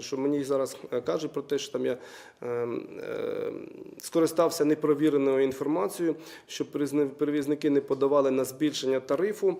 Що мені зараз е, кажуть про те, що там я е, е, скористався непровіреною інформацією, що перевізники не подавали на збільшення тарифу.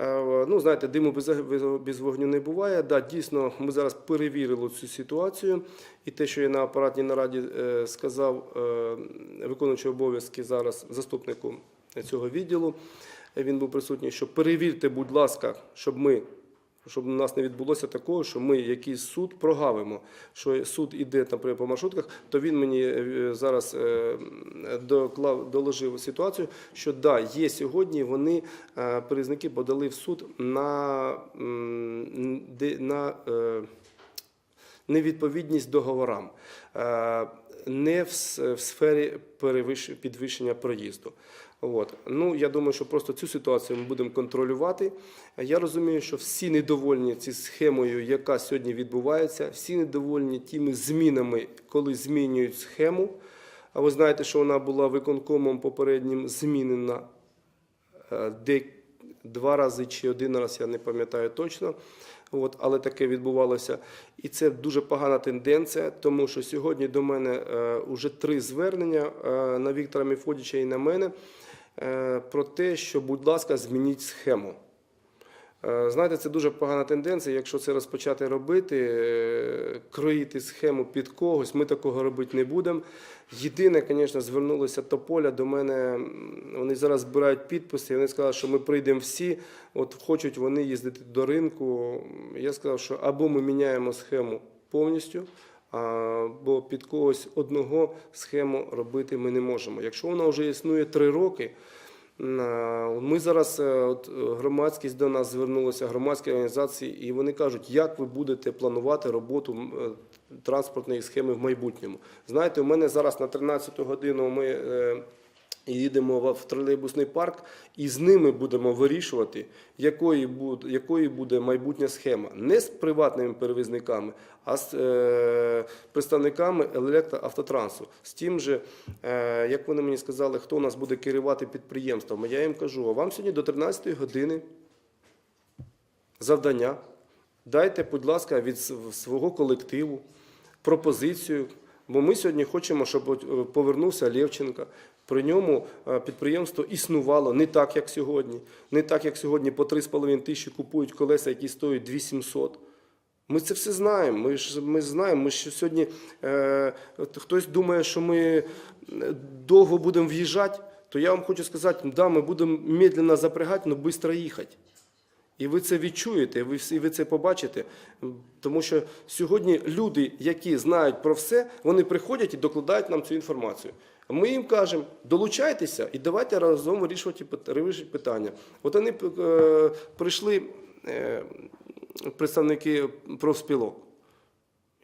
Е, ну, знаєте, диму без, без- без вогню не буває. Да, дійсно, ми зараз перевірили цю ситуацію. І те, що я на апаратній нараді е, сказав е, виконуючий обов'язки зараз заступнику цього відділу, він був присутній, що перевірте, будь ласка, щоб ми щоб у нас не відбулося такого, що ми якийсь суд прогавимо. Що суд іде наприклад, по маршрутках, то він мені е, зараз е, доклав, доложив ситуацію, що да, є сьогодні. Вони е, перевізники подали в суд на, на невідповідність договорам, не в в сфері підвищення проїзду. От. Ну, я думаю, що просто цю ситуацію ми будемо контролювати. Я розумію, що всі недовольні цією схемою, яка сьогодні відбувається, всі недовольні тими змінами, коли змінюють схему. А ви знаєте, що вона була виконкомом попереднім змінена е, де два рази чи один раз, я не пам'ятаю точно. От, але таке відбувалося. І це дуже погана тенденція, тому що сьогодні до мене вже три звернення е, на Віктора Міфодіча і на мене е, про те, що, будь ласка, змініть схему. Е, Знаєте, це дуже погана тенденція. Якщо це розпочати робити, е, кроїти схему під когось, ми такого робити не будемо. Єдине, звісно, звернулося Тополя до мене. Вони зараз збирають підписи. Вони сказали, що ми прийдемо всі. От хочуть вони їздити до ринку. Я сказав, що або ми міняємо схему повністю. Бо під когось одного схему робити ми не можемо. Якщо вона вже існує три роки, Ми зараз, е, от е, громадськість до нас звернулася, громадські організації, і вони кажуть, як ви будете планувати роботу е, транспортної схеми в майбутньому. Знаєте, у мене зараз на 13 годину ми е, їдемо в- тролейбусний парк, і з ними будемо вирішувати, якої буде, якої буде майбутня схема. Не з приватними перевізниками, а з е, представниками електроавтотрансу. З тим же, е, як вони мені сказали, хто у нас буде керувати підприємством, я їм кажу, а вам сьогодні до 13-ї години завдання. Дайте, будь ласка, від свого колективу пропозицію. Бо ми сьогодні хочемо, щоб е, повернувся Лєвченка. При ньому е, підприємство існувало не так, як сьогодні. Не так, як сьогодні по 3,5 тисячі купують колеса, які стоять 2700. Ми це все знаємо. Ми ж ми знаємо. Ми ж сьогодні е, хтось думає, що ми е, довго будемо в'їжджати, то я вам хочу сказати, да, ми будемо медленно запрягати, але швидко їхати. І ви це відчуєте, ви і ви це побачите. Тому що сьогодні люди, які знають про все, вони приходять і докладають нам цю інформацію. Ми їм кажемо, долучайтеся і давайте разом вирішувати питання. От вони е, прийшли е, представники профспілок.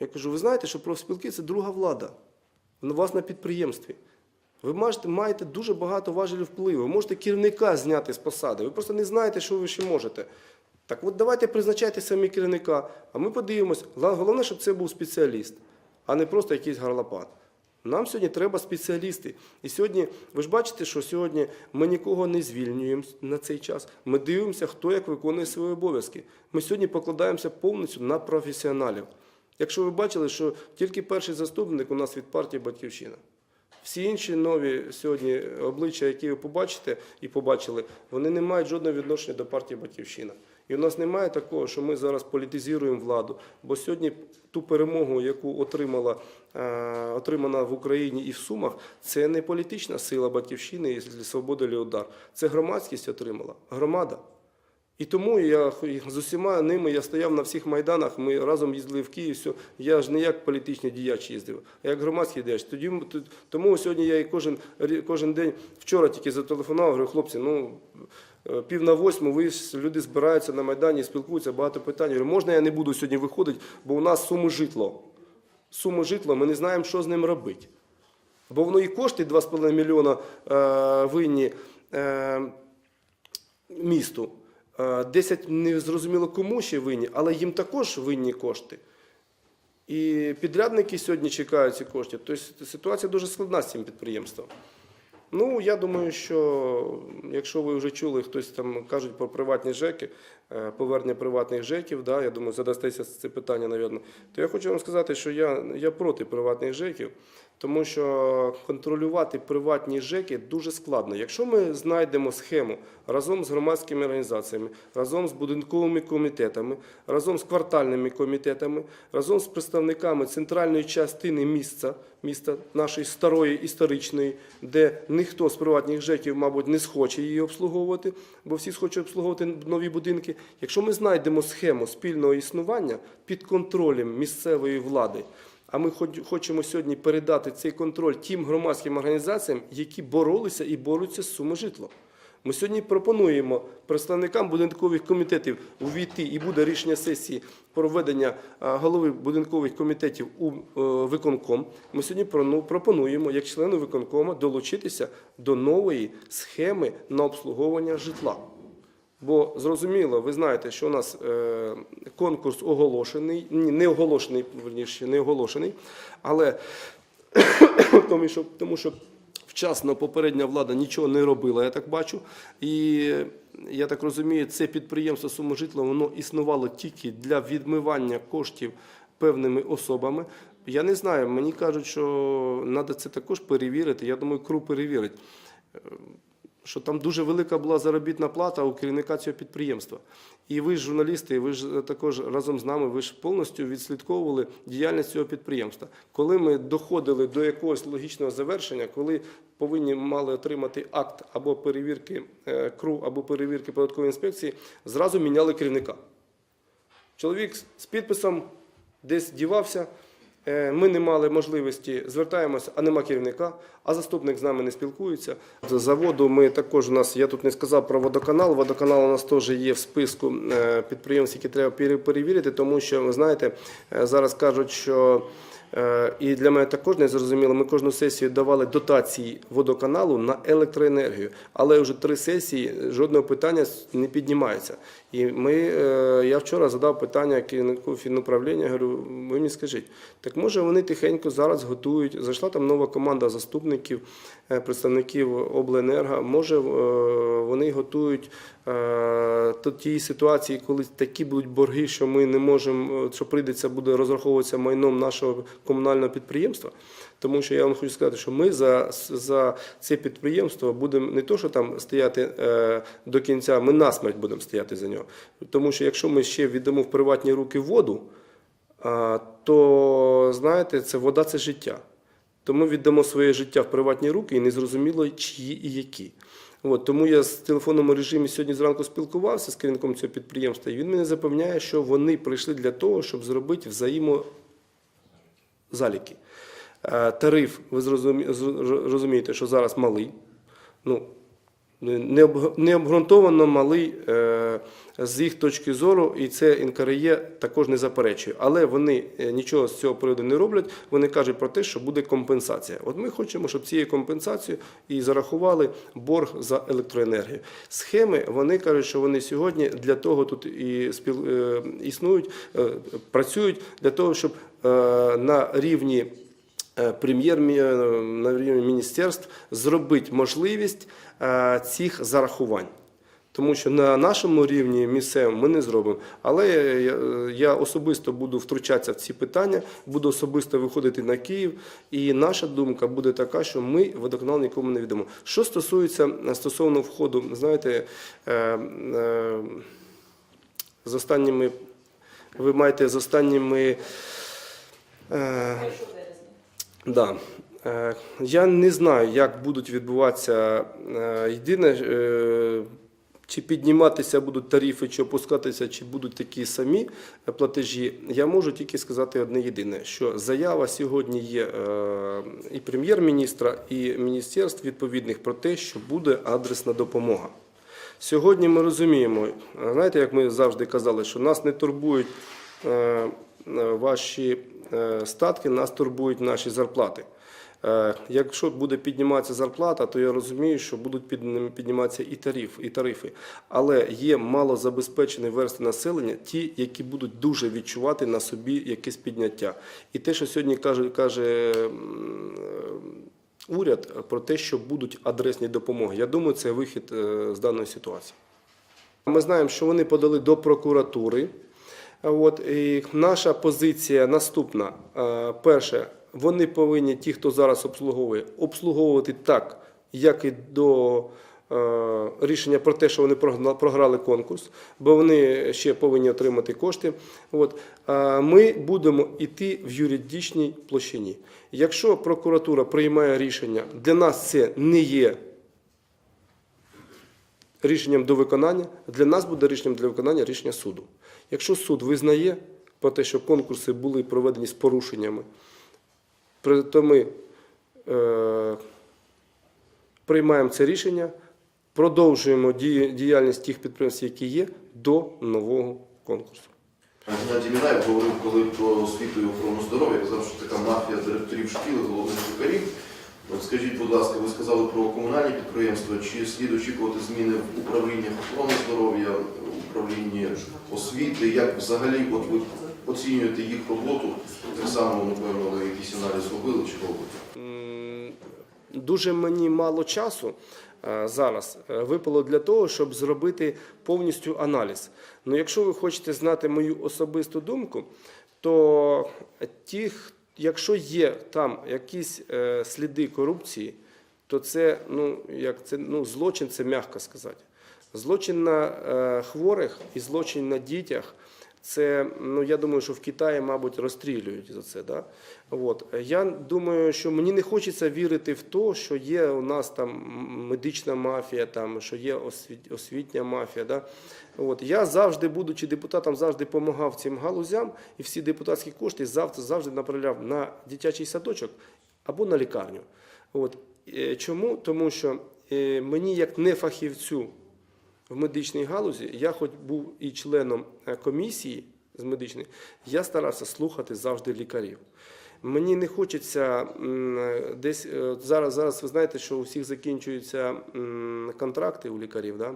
Я кажу, ви знаєте, що профспілки це друга влада. У вас на підприємстві. Ви маєте, маєте дуже багато важелів впливу. Ви можете керівника зняти з посади. Ви просто не знаєте, що ви ще можете. Так от давайте призначайте самі керівника, а ми подивимось. Головне, щоб це був спеціаліст, а не просто якийсь гарлопат. Нам сьогодні треба спеціалісти. І сьогодні, ви ж бачите, що сьогодні ми нікого не звільнюємо на цей час. Ми дивимося, хто як виконує свої обов'язки. Ми сьогодні покладаємося повністю на професіоналів. Якщо ви бачили, що тільки перший заступник у нас від партії Батьківщина. Всі інші нові сьогодні обличчя, які ви побачите і побачили, вони не мають жодного відношення до партії Батьківщина. І у нас немає такого, що ми зараз політизуємо владу. Бо сьогодні ту перемогу, яку отримала, е, отримана в Україні і в Сумах, це не політична сила Батьківщини і свободи Леодар. Це громадськість отримала, громада. І тому я з усіма ними я стояв на всіх майданах. Ми разом їздили в Київ. Все. Я ж не як політичний діяч їздив, а як громадський діяч. Тоді тому сьогодні я і кожен кожен день вчора тільки зателефонував. Говорю, хлопці, ну пів на восьму. Ви люди збираються на майдані, спілкуються, багато питань. Я Говорю, можна я не буду сьогодні виходити, бо у нас суми житло. Суми житло, ми не знаємо, що з ним робити. Бо воно і коштує 2,5 мільйона е, винні е, місту. Е, 10 не зрозуміло кому ще винні, але їм також винні кошти. І підрядники сьогодні чекають ці кошти. Тобто ситуація дуже складна з цим підприємством. Ну, я думаю, що якщо ви вже чули, хтось там кажуть про приватні ЖЕКи, е, повернення приватних ЖЕКів, да, я думаю, задастеся це питання, навірно, то я хочу вам сказати, що я, я проти приватних ЖЕКів, тому що контролювати приватні ЖЕКи дуже складно. Якщо ми знайдемо схему разом з громадськими організаціями, разом з будинковими комітетами, разом з квартальними комітетами, разом з представниками центральної частини міста, міста нашої старої історичної, де ніхто з приватних ЖЕКів, мабуть, не схоче її обслуговувати, бо всі схочуть обслуговувати нові будинки. Якщо ми знайдемо схему спільного існування під контролем місцевої влади, а ми хочемо сьогодні передати цей контроль тим громадським організаціям, які боролися і борються з суможитлом. Ми сьогодні пропонуємо представникам будинкових комітетів увійти, і буде рішення сесії про введення а, голови будинкових комітетів у е, виконком. Ми сьогодні пропонуємо, як члену виконкому, долучитися до нової схеми на обслуговування житла. Бо зрозуміло, ви знаєте, що у нас е, конкурс оголошений, не оголошений, верніше, не оголошений, але тому що, тому що вчасно попередня влада нічого не робила, я так бачу. І я так розумію, це підприємство «Суможитло» воно існувало тільки для відмивання коштів певними особами. Я не знаю, мені кажуть, що треба це також перевірити. Я думаю, КРУ перевірить що там дуже велика була заробітна плата у керівника цього підприємства. І ви ж журналісти, ви ж також разом з нами, ви ж повністю відслідковували діяльність цього підприємства. Коли ми доходили до якогось логічного завершення, коли повинні мали отримати акт або перевірки е, КРУ, або перевірки податкової інспекції, зразу міняли керівника. Чоловік з підписом десь дівався. Е, Ми не мали можливості, звертаємося, а нема керівника, а заступник з нами не спілкується. З заводу ми також у нас, я тут не сказав про водоканал. Водоканал у нас теж є в списку е, підприємств, які треба перевірити, тому що ви знаєте, е, зараз кажуть, що і для мене також не зрозуміло. Ми кожну сесію давали дотації водоканалу на електроенергію, але вже три сесії жодного питання не піднімається. І ми, е, я вчора задав питання керівнику фінуправління, говорю, ви мені скажіть, так може вони тихенько зараз готують, зайшла там нова команда заступників, е, представників обленерго, може е, вони готують до тієї ситуації, коли такі будуть борги, що ми не можемо, що прийдеться буде розраховуватися майном нашого комунального підприємства. Тому що я вам хочу сказати, що ми за, за це підприємство будемо не то, що там стояти е, до кінця, ми насмерть будемо стояти за нього. Тому що якщо ми ще віддамо в приватні руки воду, а, то знаєте, це вода це життя. То ми віддамо своє життя в приватні руки і незрозуміло, чиї і які. От, тому я з телефонному режимі сьогодні зранку спілкувався з керівником цього підприємства, і він мене запевняє, що вони прийшли для того, щоб зробити взаємо заліки. Е, Тариф, ви розумієте, що зараз малий. Ну, не об- не малий е, з їх точки зору, і це НКРЄ також не заперечує. Але вони е, нічого з цього приводу не роблять. Вони кажуть про те, що буде компенсація. От ми хочемо, щоб цією компенсацією і зарахували борг за електроенергію. Схеми вони кажуть, що вони сьогодні для того тут і е, існують, е, працюють для того, щоб е, на рівні е, прем'єр е, рівні міністерств зробити можливість е, цих зарахувань. Тому що на нашому рівні місцевому ми не зробимо. Але я, особисто буду втручатися в ці питання, буду особисто виходити на Київ. І наша думка буде така, що ми водоканал нікому не віддамо. Що стосується е, стосовно входу, знаєте, з останніми, ви маєте з останніми. Е, Да. Е, Я не знаю, як будуть відбуватися. е, Єдине, е, чи підніматися будуть тарифи, чи опускатися, чи будуть такі самі платежі. Я можу тільки сказати одне єдине: що заява сьогодні є і прем'єр-міністра, і міністерств відповідних про те, що буде адресна допомога. Сьогодні ми розуміємо, знаєте, як ми завжди казали, що нас не турбують ваші статки, нас турбують наші зарплати. Е, Якщо буде підніматися зарплата, то я розумію, що будуть підніматися і тариф, і тарифи. Але є малозабезпечені верстви населення, ті, які будуть дуже відчувати на собі якесь підняття. І те, що сьогодні каже, каже е, уряд про те, що будуть адресні допомоги. Я думаю, це вихід е, з даної ситуації. Ми знаємо, що вони подали до прокуратури. От, і наша позиція наступна. Е, Перше, вони повинні, ті, хто зараз обслуговує, обслуговувати так, як і до е, рішення про те, що вони програли конкурс, бо вони ще повинні отримати кошти. От, е, ми будемо йти в юридичній площині. Якщо прокуратура приймає рішення, для нас це не є рішенням до виконання, для нас буде рішенням для виконання рішення суду. Якщо суд визнає про те, що конкурси були проведені з порушеннями, то ми е, приймаємо це рішення, продовжуємо діяльність тих підприємств, які є, до нового конкурсу. Геннадій Мінаєв говорив, коли про освіту і охорону здоров'я, казав, що така мафія директорів шкіл, головних лікарів. Скажіть, будь ласка, ви сказали про комунальні підприємства, чи слід очікувати зміни в управлінні охорони здоров'я, в управлінні освіти? Як взагалі от ви оцінюєте їх роботу? Так само, напевно, ви якийсь аналіз робили чи робите? Дуже мені мало часу е, зараз е, випало для того, щоб зробити повністю аналіз. Ну, якщо ви хочете знати мою особисту думку, то ті, х- якщо є там якісь е, сліди корупції, то це ну як це ну злочин, це м'яко сказати. Злочин на е, хворих і злочин на дітях. Це ну я думаю, що в Китаї, мабуть, розстрілюють за це. Да? От. Я думаю, що мені не хочеться вірити в те, що є у нас там медична мафія, там, що є освіт- освітня мафія. Да? От. Я завжди, будучи депутатом, завжди допомагав цим галузям, і всі депутатські кошти завжди, завжди направляв на дитячий садочок або на лікарню. От. Е, Чому? Тому що е, мені, як не фахівцю в медичній галузі, я хоч був і членом е, комісії з медичної, я старався слухати завжди лікарів. Мені не хочеться е, десь е, зараз. Зараз ви знаєте, що у всіх закінчуються контракти у лікарів. Да?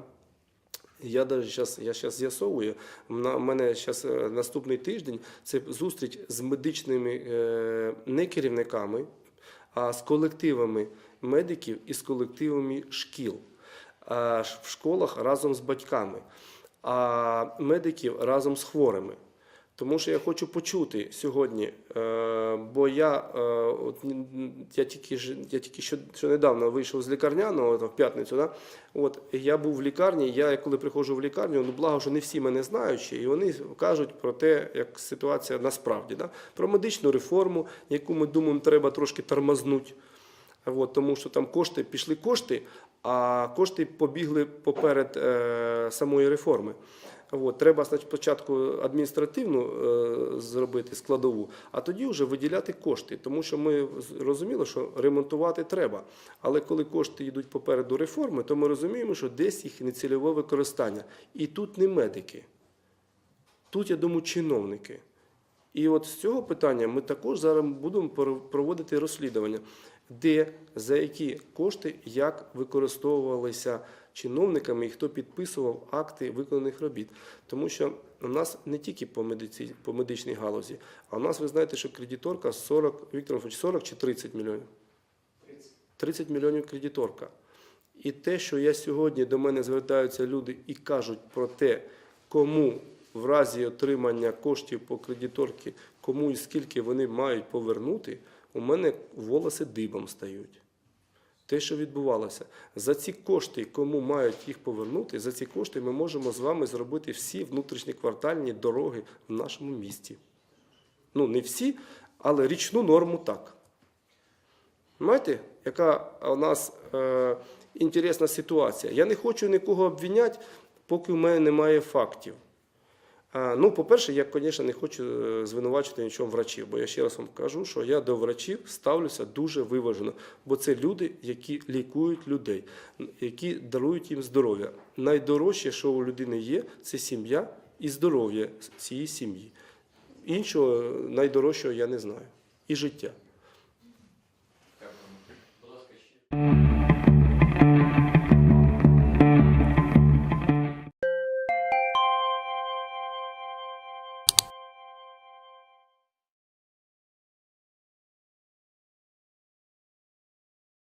Я даже щас, я зараз з'ясовую. На мене зараз наступний тиждень це зустріч з медичними е, не керівниками, а з колективами медиків і з колективами шкіл в школах разом з батьками, а медиків разом з хворими. Тому що я хочу почути сьогодні, е, бо я, е, от, я тільки, я тільки що, що недавно вийшов з лікарняного в п'ятницю. Да? От, я був в лікарні, я коли приходжу в лікарню, ну благо, що не всі мене знають, і вони кажуть про те, як ситуація насправді. Да? Про медичну реформу, яку ми думаємо, треба трошки тормознути. От, тому що там кошти пішли кошти, а кошти побігли поперед е, самої реформи. От, треба спочатку адміністративну е, зробити складову, а тоді вже виділяти кошти. Тому що ми розуміли, що ремонтувати треба. Але коли кошти йдуть попереду реформи, то ми розуміємо, що десь їх нецільове використання. І тут не медики. Тут, я думаю, чиновники. І от з цього питання ми також зараз будемо проводити розслідування, де за які кошти як використовувалися чиновниками і хто підписував акти виконаних робіт. Тому що у нас не тільки по, медиці, по медичній галузі, а у нас ви знаєте, що кредиторка 40, Віктор Іванович, 40 чи 30 мільйонів? 30 мільйонів кредиторка. І те, що я сьогодні до мене звертаються люди і кажуть про те, кому в разі отримання коштів по кредиторці, кому і скільки вони мають повернути, у мене волоси дибом стають. Те, що відбувалося, за ці кошти, кому мають їх повернути, за ці кошти ми можемо з вами зробити всі внутрішні квартальні дороги в нашому місті. Ну, не всі, але річну норму так. Знаєте, яка у нас е, інтересна ситуація? Я не хочу нікого обвиняти, поки в мене немає фактів. Ну, по-перше, я, звісно, не хочу е, звинувачити нічого врачів, бо я ще раз вам кажу, що я до врачів ставлюся дуже виважено, бо це люди, які лікують людей, які дарують їм здоров'я. Найдорожче, що у людини є, це сім'я і здоров'я цієї сім'ї. Іншого е, найдорожчого я не знаю. І життя.